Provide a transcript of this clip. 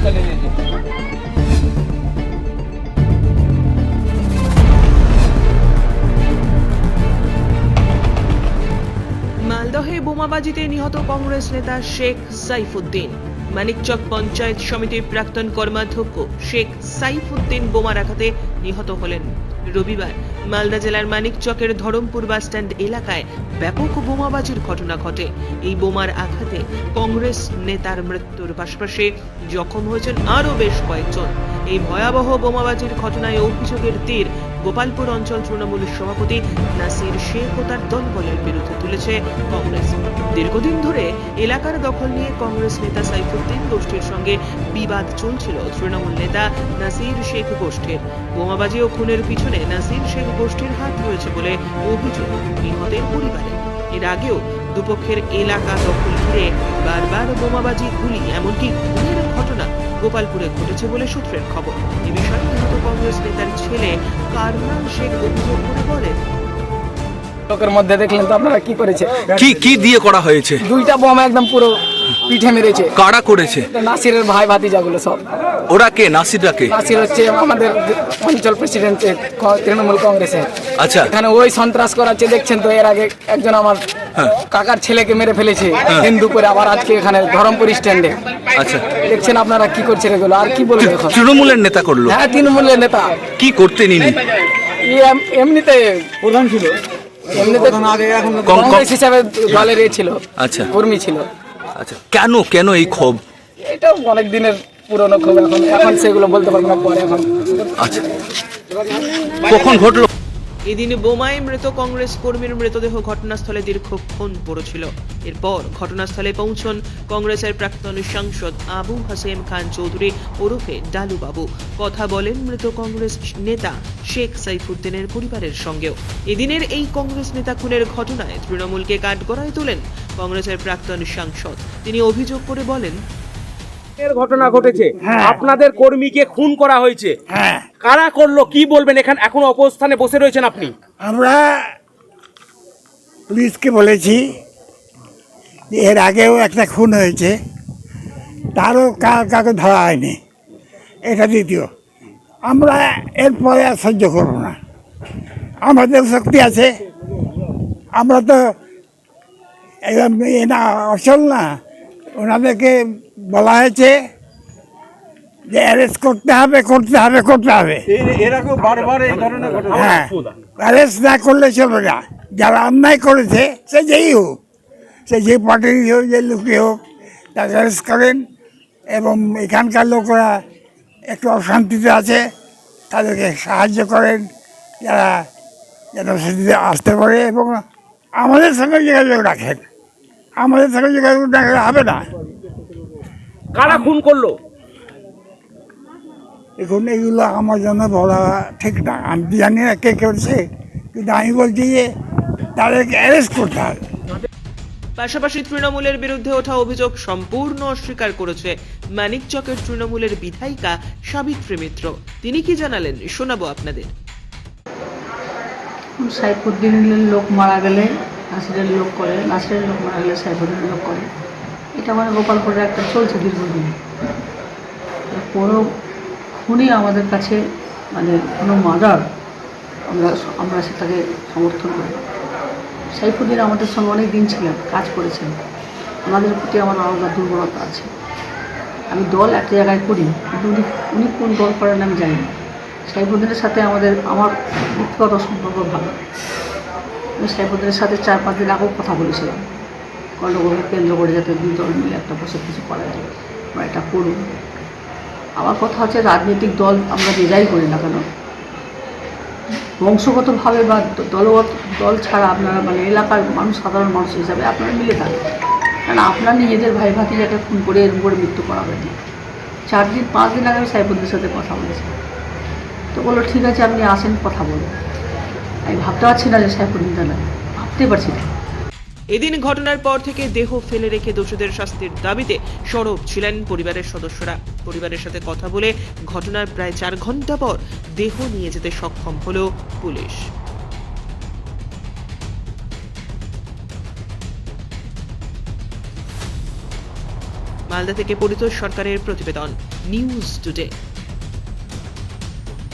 মালদহে বোমাবাজিতে নিহত কংগ্রেস নেতা শেখ সাইফুদ্দিন। মানিকচক পঞ্চায়েত সমিতির প্রাক্তন কর্মাধ্যক্ষ শেখ সাইফুদ্দিন বোমার আঘাতে নিহত হলেন। রবিবার মালদা জেলার মানিকচকের ধরমপুর বাসস্ট্যান্ড এলাকায় ব্যাপক বোমাবাজির ঘটনা ঘটে। এই বোমার আঘাতে কংগ্রেস নেতার মৃত্যুর পাশাপাশি জখম হয়েছেন আরও বেশ কয়েকজন। এই ভয়াবহ বোমাবাজির ঘটনায় অভিযোগের তীর গোপালপুর অঞ্চল তৃণমূলের সভাপতি নাসির শেখ ও তার দলবলের বিরুদ্ধে তুলেছে কংগ্রেস। দীর্ঘদিন ধরে এলাকার দখল নিয়ে কংগ্রেস নেতা সাইফুদ্দিন গোষ্ঠীর সঙ্গে বিবাদ চলছিল তৃণমূল নেতা নাসির শেখ গোষ্ঠীর। বোমাবাজি ও খুনের পিছনে নাসির শেখ গোষ্ঠীর হাত রয়েছে বলে অভিযোগ নিহতের পরিবারে। এর আগেও দুপক্ষের এলাকা দখল ঘিরে বারবার বোমাবাজি গুলি এমনকি খুনের ঘটনা গোপালপুরে ঘটেছে বলে সূত্রের খবর। এ বিষয়ে নিহত কংগ্রেস নেতার ছেলে কারমান শেখ অভিযোগ করে বলেন লোকের মধ্যে দেখলেন তো আপনারা কি করেছে? কি কি দিয়ে করা হয়েছে? দুইটা বোম একদম পুরো পিঠে মেরেছে। কারা করেছে? নাসিরের ভাই ভাতিজাগুলো সব। ওরা কে? নাসিররা কে? নাসির হচ্ছে আমাদের অঞ্চল প্রেসিডেন্টের তৃণমূল কংগ্রেসের। আচ্ছা। এখানে ওই সন্ত্রাস করাচ্ছে দেখছেন তো এর আগে একজন আমার। কাকার ছেলেকে মেরে ফেলেছে। হিন্দু করে আবার আজকে এখানে ধরমপুর স্ট্যান্ডে। আচ্ছা। দেখছেন আপনারা কি করছেন এগুলো? আর কি বলব এখন? তৃণমূলের নেতা করল। হ্যাঁ তৃণমূলের নেতা। কি করতে নিনি ই এম- এমনিতে প্রধান ছিল। এমনিতে কংগ্রেস হিসাবে দলের এ ছিল আচ্ছা। কর্মী ছিল। আচ্ছা। কেন কেন এই ক্ষোভ? এটা অনেক দিনের পুরনো খবর এখন। এখন সেগুলো বলতে পারব না পরে এখন। আচ্ছা। কখন ঘটলো? এদিন বোমায় মৃত কংগ্রেস কর্মীর মৃতদেহ ঘটনাস্থলে দীর্ঘক্ষণ পড়েছিল। এরপর ঘটনাস্থলে পৌঁছন কংগ্রেসের প্রাক্তন সাংসদ আবু হাসেম খান চৌধুরী ওরফে ডালু বাবু কথা বলেন মৃত কংগ্রেস নেতা শেখ সাইফুদ্দিনের পরিবারের সঙ্গেও। এদিনের এই কংগ্রেস নেতা খুনের ঘটনায় তৃণমূলকে কাঠগড়ায় তোলেন কংগ্রেসের প্রাক্তন সাংসদ। তিনি অভিযোগ করে বলেন এর ঘটনা ঘটেছে। আপনাদের কর্মীকে খুন করা হয়েছে। হ্যাঁ। কারা করল, কি বলবেন এখানে, এখন অবস্থানে বসে রয়েছেন আপনি? আমরা পুলিশকে বলেছি এর আগেও একটা খুন হয়েছে, তারও কার কাকে ধরা হয়নি, এটা দ্বিতীয়। আমরা এরপরে আর সহ্য করব না। আমাদের শক্তি আছে, আমরা তো না, অচল না। ওনাদেরকে বলা হয়েছে যে অ্যারেস্ট করতে হবে করতে হবে করতে হবে। হ্যাঁ। অ্যারেস্ট না করলে চলবে না। যারা অন্যায় করেছে সে যেই হোক সে যে পার্টির হোক যে লোকে হোক তাকে অ্যারেস্ট করেন এবং এখানকার লোকরা একটু অশান্তিতে আছে তাদেরকে সাহায্য করেন যারা যেন সেদিকে আসতে পারে এবং আমাদের সঙ্গে যোগাযোগ রাখেন। আমাদের সঙ্গে যোগাযোগ রাখলে হবে না। কারা খুন করল? এখন এগুলো আমার জন্য বলা ঠিক না। আমি তো জানি না কে করছে কিন্তু আমি বলছি যে তাদেরকে অ্যারেস্ট করতে হবে। পাশাপাশি তৃণমূলের বিরুদ্ধে ওঠা অভিযোগ সম্পূর্ণ অস্বীকার করেছে মানিকচকের তৃণমূলের বিধায়িকা সাবিত্রী মিত্র। তিনি কি জানালেন? শোনাবো আপনাদের। সাইফুদ্দিনের লোক মারা গেলে নাসিরের লোক করে নাসিরের লোক মারা গেলে সাইফুদ্দিনের লোক করে। এটা মানে গোপালপুরের একটা চলছে দীর্ঘদিন। কোনো খুনই আমাদের কাছে মানে কোনো মাদার আমরা আমরা সেটাকে সমর্থন করি। সাইফুদ্দিন আমাদের সঙ্গে অনেক দিন ছিলেন, কাজ করেছেন। আমাদের প্রতি আমার আলাদা দুর্বলতা আছে। আমি দল একটা জায়গায় করি, কিন্তু উনি উনি কোন দল করেন আমি জানি না। সাইফুদ্দিনের সাথে আমাদের, আমার ব্যক্তিগত সম্পর্ক ভালো। আমি সাইফুদ্দিনের সাথে চার পাঁচ দিন আগেও কথা বলেছিলাম। গণ্ডগোলকে কেন্দ্র করে যাতে দুই দল মিলে একটা বসে কিছু করা যায় আমরা এটা করুন। আমার কথা হচ্ছে রাজনৈতিক দল আমরা যে যাই করি না কেন? বংশগতভাবে বা দলগত, দল ছাড়া আপনারা মানে এলাকার মানুষ, সাধারণ মানুষ হিসাবে আপনারা মিলে থাকেন। কারণ আপনার নিজেদের ভাই ভাতিজাকে খুন করে এরকম করে মৃত্যু করা হয়নি চার দিন, পাঁচ দিন আগে আমি সাইফুদ্দিনের সাথে কথা বলেছি। তো বলল, ঠিক আছে, আপনি আসেন, কথা বলুন। আমি ভাবতে পারছি না যে সাইফুদ্দিন জানা ভাবতে পারছি না। এদিন ঘটনার পর থেকে দেহ ফেলে রেখে দোষীদের শাস্তির দাবিতে সরব ছিলেন পরিবারের সদস্যরা। পরিবারের সাথে কথা বলে ঘটনার প্রায় চার ঘণ্টা পর দেহ নিয়ে যেতে সক্ষম হল পুলিশ। মালদা থেকে পরিতোষ সরকারের প্রতিবেদন, নিউজ টুডে।